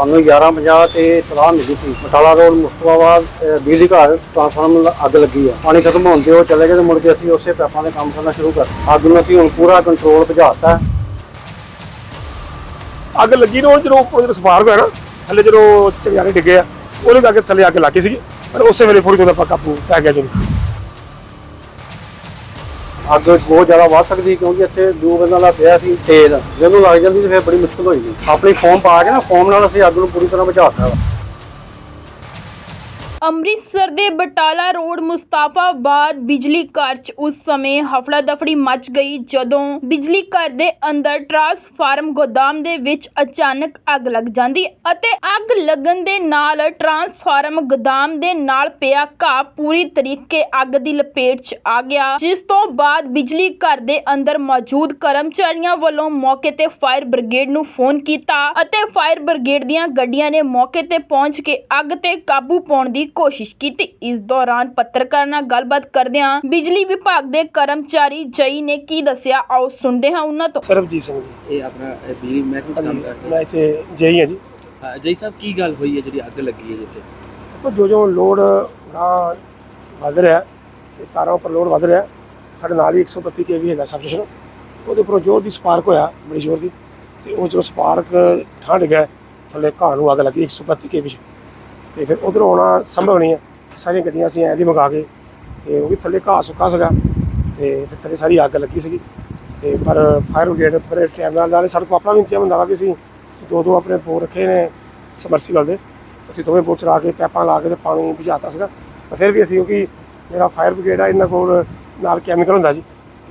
ਸਾਨੂੰ 11:50 ਤੇ ਤਲਾਹ ਮਿਲੀ ਸੀ। ਬਟਾਲਾ ਰੋਡ, ਮੁਸਤਫਾਬਾਦ ਬਿਜਲੀ ਘਰ ਟ੍ਰਾਂਸਫਾਰਮਰ ਅੱਗ ਲੱਗੀ ਆ। ਪਾਣੀ ਖਤਮ ਹੋਣ ਤੇ ਉਹ ਚਲੇ ਗਏ ਤੇ ਮੁੜ ਕੇ ਅਸੀਂ ਉਸੇ ਪੈਪਾਂ ਦੇ ਕੰਮ ਕਰਨਾ ਸ਼ੁਰੂ ਕਰ ਅੱਗ ਨੂੰ ਅਸੀਂ ਹੁਣ ਪੂਰਾ ਕੰਟਰੋਲ ਭਜਾਤਾ। ਅੱਗ ਲੱਗੀ ਨੂੰ ਜਦੋਂ ਉੱਪਰ ਜਦੋਂ ਸਪਾਰਕ ਹੋਇਆ ਨਾ, ਥੱਲੇ ਜਦੋਂ ਚੰਗਿਆਰੇ ਡਿੱਗੇ ਆ, ਉਹਦੇ ਕਰਕੇ ਥੱਲੇ ਅੱਗ ਲੱਗੀ ਸੀਗੀ। ਪਰ ਉਸੇ ਵੇਲੇ ਫੌਰੀ ਤੋਂ ਆਪਾਂ ਕਾਬੂ ਪੈ ਗਿਆ ਜੀ ਅੱਗ ਬਹੁਤ ਜ਼ਿਆਦਾ ਵੱਧ ਸਕਦੀ ਕਿਉਂਕਿ ਇੱਥੇ ਦੋ ਬੰਦਾ ਦਾ ਪਿਆ ਸੀ ਤੇਜ਼ ਜਦੋਂ ਲੱਗ ਜਾਂਦੀ ਤੇ ਫਿਰ ਬੜੀ ਮੁਸ਼ਕਲ ਹੋ ਜਾਂਦੀ ਆਪਣੀ ਫੋਮ ਪਾ ਕੇ ਨਾ ਫੋਮ ਨਾਲ ਅਸੀਂ ਅੱਗ ਨੂੰ ਪੂਰੀ ਤਰ੍ਹਾਂ ਬੁਝਾਤਾ ਵਾ ਅੰਮ੍ਰਿਤਸਰ ਦੇ ਬਟਾਲਾ ਰੋਡ ਮੁਸਤਾਫਾਬਾਦ ਬਿਜਲੀ ਘਰ 'ਚ ਉਸ ਸਮੇਂ ਹਫੜਾ ਦਫੜੀ ਮਚ ਗਈ ਜਦੋਂ ਬਿਜਲੀ ਘਰ ਦੇ ਅੰਦਰ ਟਰਾਂਸਫਾਰਮ ਗੋਦਾਮ ਦੇ ਵਿੱਚ ਅਚਾਨਕ ਅੱਗ ਲੱਗ ਜਾਂਦੀ ਅਤੇ ਅੱਗ ਲੱਗਣ ਦੇ ਨਾਲ ਟਰਾਂਸਫਾਰਮ ਗੋਦਾਮ ਦੇ ਨਾਲ ਪਿਆ ਘਾਹ ਪੂਰੀ ਤਰੀਕੇ ਅੱਗ ਦੀ ਲਪੇਟ 'ਚ ਆ ਗਿਆ, ਜਿਸ ਤੋਂ ਬਾਅਦ ਬਿਜਲੀ ਘਰ ਦੇ ਅੰਦਰ ਮੌਜੂਦ ਕਰਮਚਾਰੀਆਂ ਵੱਲੋਂ ਮੌਕੇ ਤੇ ਫਾਇਰ ਬ੍ਰਿਗੇਡ ਨੂੰ ਫੋਨ ਕੀਤਾ ਅਤੇ ਫਾਇਰ ਬ੍ਰਿਗੇਡ ਦੀਆਂ ਗੱਡੀਆਂ ਨੇ ਮੌਕੇ ਤੇ ਪਹੁੰਚ ਕੇ ਅੱਗ ਤੇ ਕਾਬੂ ਪਾਉਣ ਦੀ ਕੋਸ਼ਿਸ਼ ਕੀਤੀ। ਇਸ ਦੌਰਾਨ ਪੱਤਰਕਾਰਾਂ ਨਾਲ ਗੱਲਬਾਤ ਕਰਦਿਆਂ ਬਿਜਲੀ ਵਿਭਾਗ ਦੇ ਕਰਮਚਾਰੀ ਜਈ ਨੇ ਕੀ ਦੱਸਿਆ ਆਓ ਸੁਣਦੇ ਹਾਂ ਉਹਨਾਂ ਤੋਂ। ਸਰਬਜੀਤ ਸਿੰਘ ਜੀ। ਇਹ ਆਪਣਾ ਬਿਜਲੀ ਮਹਿਕਮੇ 'ਚ ਕੰਮ ਕਰਦੇ। ਮੈਂ ਇੱਥੇ ਜਈ ਹਾਂ ਜੀ। ਹਾਂ ਜੈ ਸਾਹਿਬ ਕੀ ਗੱਲ ਹੋਈ ਹੈ ਜਿਹੜੀ ਅੱਗ ਲੱਗੀ ਹੈ ਜਿੱਥੇ ਦੇਖੋ ਜੋ ਜੋ ਲੋਡ ਨਾ ਵੱਧ ਰਿਹਾ ਤੇ ਤਾਰਾਂ ਉੱਪਰ ਲੋਡ ਵੱਧ ਰਿਹਾ ਸਾਡੇ ਨਾਲ ਹੀ 132 ਕੇਵੀ ਹੈਗਾ ਸਬਸਟੇਸ਼ਨ। ਉਹਦੇ ਉੱਪਰੋਂ ਜ਼ੋਰ ਦੀ ਸਪਾਰਕ ਹੋਇਆ ਬੜੀ ਜ਼ੋਰ ਦੀ। ਤੇ ਉਹ ਜਦੋਂ ਸਪਾਰਕ ਠੰਡ ਗਿਆ ਥੱਲੇ ਘਾਹ ਨੂੰ ਅੱਗ ਲੱਗੀ 132 ਕੇਵੀ 'ਚ। ਤੇ ਫਿਰ ਉਧਰੋਂ ਆਉਣਾ ਸੰਭਵ ਨਹੀਂ ਹੈ। ਸਾਰੀਆਂ ਗੱਡੀਆਂ ਅਸੀਂ ਐਂ ਦੀ ਮੰਗਾ ਕੇ ਤੇ ਉਹ ਵੀ ਥੱਲੇ ਘਾਹ ਸੁੱਕਾ ਸੀਗਾ ਤੇ ਫਿਰ ਥੱਲੇ ਸਾਰੀ ਅੱਗ ਲੱਗੀ ਸੀਗੀ। ਤੇ ਪਰ ਫਾਇਰ ਬ੍ਰਿਗੇਡ ਪਰ ਟਾਈਮ ਨਾਲ ਨਾਲ ਸਾਡੇ ਕੋਲ ਆਪਣਾ ਵੀ ਇੰਤਜ਼ਾਮ ਹੁੰਦਾ ਵਾ ਅਸੀਂ ਦੋ ਦੋ ਆਪਣੇ ਬੋਰ ਰੱਖੇ ਨੇ ਸਮਰਸੀਬਲ ਦੇ ਅਸੀਂ ਦੋਵੇਂ ਬੋਰ ਚਲਾ ਕੇ ਪੈਪਾਂ ਲਾ ਕੇ ਤੇ ਪਾਣੀ ਭਜਾਤਾ ਸੀਗਾ। ਪਰ ਫਿਰ ਵੀ ਅਸੀਂ ਕਿਉਂਕਿ ਮੇਰਾ ਫਾਇਰ ਬ੍ਰਿਗੇਡ ਆ ਇਹਨਾਂ ਕੋਲ ਨਾਲ ਕੈਮੀਕਲ ਹੁੰਦਾ ਜੀ।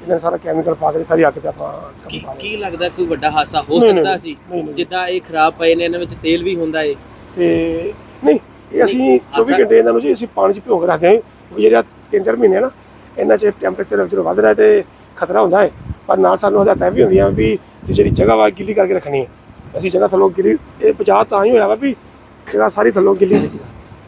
ਇਹਨਾਂ ਨੇ ਸਾਰਾ ਕੈਮੀਕਲ ਪਾ ਕੇ ਸਾਰੀ ਅੱਗ ਤੇ ਆਪਾਂ ਕੀ ਲੱਗਦਾ ਕੋਈ ਵੱਡਾ ਹਾਦਸਾ ਹੋ ਸਕਦਾ ਸੀ। ਜਿੱਦਾਂ ਇਹ ਖਰਾਬ ਪਏ ਨੇ ਇਹਨਾਂ ਵਿੱਚ ਤੇਲ ਵੀ ਹੁੰਦਾ ਏ। ਤੇ ਨਹੀਂ ਇਹ ਅਸੀਂ 24 ਅਸਰ- ਘੰਟੇ ਇਹਨਾਂ ਨੂੰ ਜੀ ਅਸੀਂ ਪਾਣੀ 'ਚ ਭਿਓ ਕੇ ਰੱਖਦੇ ਹਾਂ ਜਿਹੜਾ 3-4 ਮਹੀਨੇ ਨਾ ਇਹਨਾਂ 'ਚ ਟੈਂਪਰੇਚਰ ਜਦੋਂ ਵੱਧ ਰਿਹਾ ਤੇ ਖਤਰਾ ਹੁੰਦਾ ਹੈ। ਪਰ ਨਾਲ ਸਾਨੂੰ ਹਦਾਇਤਾਂ ਵੀ ਹੁੰਦੀਆਂ ਵੀ ਜਿਹੜੀ ਜਗ੍ਹਾ ਵਾ ਗਿੱਲੀ ਕਰਕੇ ਰੱਖਣੀ ਹੈ। ਅਸੀਂ ਜਗ੍ਹਾ ਥੱਲੋਂ ਗਿੱਲੀ ਇਹ ਬਚਾਅ ਤਾਂ ਹੀ ਹੋਇਆ ਵਾ ਵੀ ਜਗ੍ਹਾ ਸਾਰੀ ਥੱਲੋਂ ਗਿੱਲੀ ਸੀ।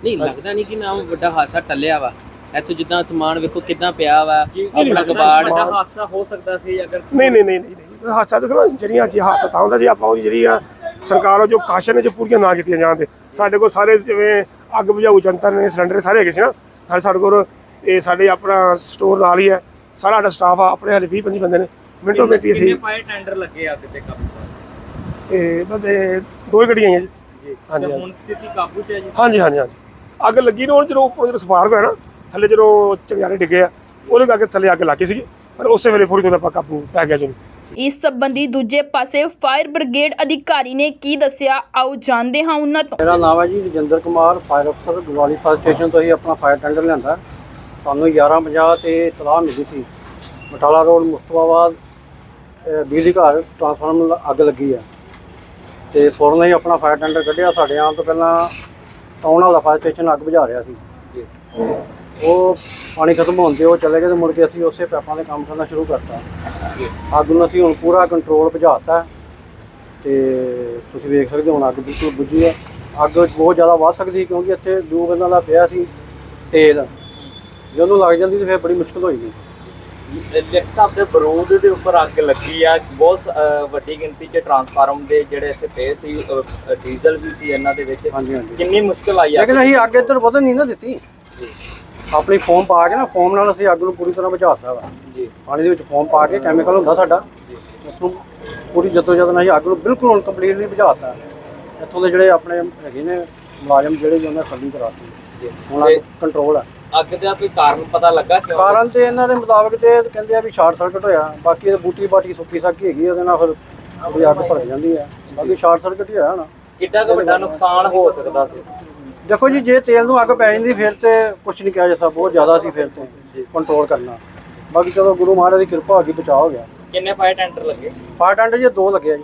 ਨਹੀਂ ਲੱਗਦਾ ਨਹੀਂ ਕਿ ਨਾ ਵੱਡਾ ਹਾਦਸਾ ਟੱਲਿਆ ਵਾ। ਇੱਥੋਂ ਜਿੱਦਾਂ ਸਮਾਨ ਵੇਖੋ ਕਿੱਦਾਂ ਪਿਆ ਵਾ ਆਪਣਾ ਕਬਾੜ। ਸਮਾਨ- ਹਾਦਸਾ ਹੋ ਸਕਦਾ ਸੀ ਅਗਰ ਨਹੀਂ ਨਹੀਂ ਨਹੀਂ ਨਹੀਂ ਹਾਦਸਾ ਦੇਖੋ ਜਿਹੜੀਆਂ ਜੇ ਹਾਦਸਾ ਤਾਂ ਹੁੰਦਾ ਜੇ ਆਪਾਂ ਉਹਦੀ ਜਿਹੜੀ ਆ ਸਰਕਾਰ ਉਹ ਜੋ ਕਾਸ਼ਨ ਨੇ ਜੋ ਪੂਰੀਆਂ ਨਾ ਕੀਤੀਆਂ ਜਾਣ ਤੇ ਸਾਡੇ ਕੋਲ ਸਾਰੇ ਜਿਵੇਂ ਅੱਗ ਬੁਝਾਊ ਜੰਤਰ ਨੇ ਸਿਲੰਡਰ ਸਾਰੇ ਹੈਗੇ ਸੀ ਨਾ ਨਾਲ ਸਾਡੇ ਕੋਲ ਇਹ ਸਾਡੇ ਆਪਣਾ ਸਟੋਰ ਨਾਲ ਹੀ ਹੈ ਸਾਰਾ ਸਾਡਾ ਸਟਾਫ ਆ ਆਪਣੇ ਹਾਲੇ 20 25 ਬੰਦੇ ਨੇ ਮਿੰਟੋ ਮਿੰਟੀ ਅਸੀਂ ਫਾਇਰ ਟੈਂਡਰ ਲੱਗੇ ਅੱਗ ਤੇ ਕਾਬੂ ਤੇ ਬਸ ਇਹ ਦੋ ਹੀ ਗੱਡੀਆਂ ਆਈਆਂ ਜੀ। ਹਾਂਜੀ ਹਾਂਜੀ। ਸਥਿਤੀ ਕਾਬੂ 'ਚ ਹੈ ਜੀ? ਹਾਂਜੀ ਹਾਂਜੀ ਹਾਂਜੀ। ਅੱਗ ਲੱਗੀ ਨੂੰ ਜਦੋਂ ਉੱਪਰ ਜਦੋਂ ਸਪਾਰਕ ਹੋਇਆ ਨਾ ਥੱਲੇ ਜਦੋਂ ਚੰਗਿਆਰੇ ਡਿੱਗੇ ਆ ਉਹਦੇ ਕਰਕੇ ਥੱਲੇ ਅੱਗ ਲੱਗੀ ਸੀਗੀ ਪਰ ਉਸੇ ਵੇਲੇ ਫੌਰੀ ਤੋਂ ਆਪਾਂ ਕਾਬੂ ਪੈ ਗਿਆ ਜੀ। ਇਸ ਸੰਬੰਧੀ ਦੂਜੇ ਪਾਸੇ ਫਾਇਰ ਬ੍ਰਿਗੇਡ ਅਧਿਕਾਰੀ ਨੇ ਕੀ ਦੱਸਿਆ? ਆਓ ਜਾਣਦੇ ਹਾਂ ਉਹਨਾਂ ਤੋਂ। ਮੇਰਾ ਨਾਮ ਹੈ ਜੀ ਰਜਿੰਦਰ ਕੁਮਾਰ ਫਾਇਰ ਅਫਸਰ ਗੁਵਾਲੀ ਫਾਇਰ ਸਟੇਸ਼ਨ ਤੋਂ ਹੀ ਆਪਣਾ ਫਾਇਰ ਟੈਂਡਰ ਲਿਆਂਦਾ। ਸਾਨੂੰ 11:50 ਤੇ ਇਤਲਾਹ ਮਿਲੀ ਸੀ। ਬਟਾਲਾ ਰੋਡ ਮੁਸਤਫਾਬਾਦ ਬਿਜਲੀ ਘਰ ਟ੍ਰਾਂਸਫਾਰਮਰ ਅੱਗ ਲੱਗੀ ਆ। ਤੇ ਫੌਰਨ ਹੀ ਆਪਣਾ ਫਾਇਰ ਟੈਂਡਰ ਕੱਢਿਆ। ਸਾਡੇ ਆਉਣ ਤੋਂ ਪਹਿਲਾਂ ਟਾਊਨ ਵਾਲਾ ਫਾਇਰ ਸਟੇਸ਼ਨ ਅੱਗ ਬੁਝਾ ਰਿਹਾ ਸੀ। ਜੀ। ਉਹ ਪਾਣੀ ਖਤਮ ਹੋਣ ਤੇ ਉਹ ਚਲੇ ਗਏ ਤੇ ਮੁੜ ਕੇ ਅਸੀਂ ਉਸੇ ਪੈਪਾਂ ਦੇ ਕੰਮ ਕਰਨਾ ਸ਼ੁਰੂ ਕਰਤਾ। ਅੱਗ ਨੂੰ ਅਸੀਂ ਹੁਣ ਪੂਰਾ ਕੰਟਰੋਲ ਭਜਾਤਾ। ਤੇ ਤੁਸੀਂ ਵੇਖ ਸਕਦੇ ਹੋ ਹੁਣ ਅੱਗ ਬਿਲਕੁਲ ਬੁਝੀ ਹੈ। ਅੱਗ ਬਹੁਤ ਜ਼ਿਆਦਾ ਵੱਧ ਸਕਦੀ ਕਿਉਂਕਿ ਇੱਥੇ ਦੋ ਬੰਦਾ ਦਾ ਪਿਆ ਸੀ ਤੇਜ਼ ਜਦੋਂ ਲੱਗ ਜਾਂਦੀ ਤੇ ਫਿਰ ਬੜੀ ਮੁਸ਼ਕਲ ਹੋ ਜਾਂਦੀ ਲਿਖ ਸਾਹਿਬ ਦੇ ਬਰੂਦ ਦੇ ਉੱਪਰ ਅੱਗ ਲੱਗੀ ਆ ਬਹੁਤ ਅ, ਵੱਡੀ ਗਿਣਤੀ 'ਚ ਟਰਾਂਸਫਾਰਮ ਦੇ ਜਿਹੜੇ ਇੱਥੇ ਪਏ ਸੀ ਅ, ਅ, ਡੀਜ਼ਲ ਵੀ ਸੀ ਇਹਨਾਂ ਦੇ ਵਿੱਚ। ਹਾਂਜੀ ਹਾਂਜੀ। ਕਿੰਨੀ ਮੁਸ਼ਕਲ ਆਈ ਆ। ਲੇਕਿਨ ਅਸੀਂ ਅੱਗ ਇੱਧਰ ਵਧਣ ਨਹੀਂ ਨਾ ਦਿੱਤੀ। ਆਪਣੀ ਫੋਮ ਪਾ ਕੇ ਨਾ ਫੋਮ ਨਾਲ ਅਸੀਂ ਅੱਗ ਨੂੰ ਪੂਰੀ ਤਰ੍ਹਾਂ ਬੁਝਾਤਾ ਵਾ। ਜੀ। ਪਾਣੀ ਦੇ ਵਿੱਚ ਫੋਮ ਪਾ ਕੇ ਕੈਮੀਕਲ ਹੁੰਦਾ ਸਾਡਾ ਉਸ ਨੂੰ ਪੂਰੀ ਜੱਦੋ ਜਦ ਨਾਲ ਅੱਗ ਨੂੰ ਬਿਲਕੁਲ ਹੁਣ ਕੰਪਲੀਟਲੀ ਬੁਝਾਤਾ ਇੱਥੋਂ ਦੇ ਜਿਹੜੇ ਆਪਣੇ ਹੈਗੇ ਨੇ ਮੁਲਾਜ਼ਮ ਜਿਹੜੇ ਜੀ ਉਹਨਾਂ ਸਬਜ਼ੀ ਕਰਾਤੀ। ਜੀ। ਹੁਣ ਕੰਟਰੋਲ ਹੈ ਅੱਗ ਦਾ ਕੋਈ ਕਾਰਨ ਪਤਾ ਲੱਗਾ ਕਿਉਂ? ਕਾਰਨ ਤੇ ਇਹਨਾਂ ਦੇ ਮੁਤਾਬਕ ਤੇ ਕਹਿੰਦੇ ਆ ਵੀ ਸ਼ਾਰਟ ਸਰਕਟ ਹੋਇਆ। ਬਾਕੀ ਇਹ ਬੂਟੀ ਬਾਟੀ ਸੁੱਕੀ ਸਾਕੀ ਹੈਗੀ ਉਹਦੇ ਨਾਲ ਫਿਰ ਅੱਗ ਭਰ ਜਾਂਦੀ ਹੈ ਬਾਕੀ ਸ਼ਾਰਟ ਸਰਕਟ ਹੀ ਹੋਇਆ ਨਾ ਕਿੱਡਾ ਕੁ ਵੱਡਾ ਨੁਕਸਾਨ ਹੋ ਸਕਦਾ ਸੀ? ਦੇਖੋ ਜੀ ਜੇ ਤੇਲ ਨੂੰ ਅੱਗ ਪੈ ਜਾਂਦੀ ਫਿਰ ਤੇ ਕੁਝ ਨਹੀਂ ਕਿਹਾ ਜਾ ਸਕਦਾ ਬਹੁਤ ਜ਼ਿਆਦਾ ਸੀ ਫਿਰ ਤੇ ਕੰਟਰੋਲ ਕਰਨਾ। ਬਾਕੀ ਚਲੋ ਗੁਰੂ ਮਹਾਰਾਜ ਦੀ ਕਿਰਪਾ ਹੋ ਗਈ ਬਚਾਅ ਹੋ ਗਿਆ। ਕਿੰਨੇ ਫਾਇਰ ਟੈਂਡਰ ਲੱਗੇ? ਫਾਇਰ ਟੈਂਡਰ ਜੀ ਦੋ ਲੱਗਿਆ ਜੀ।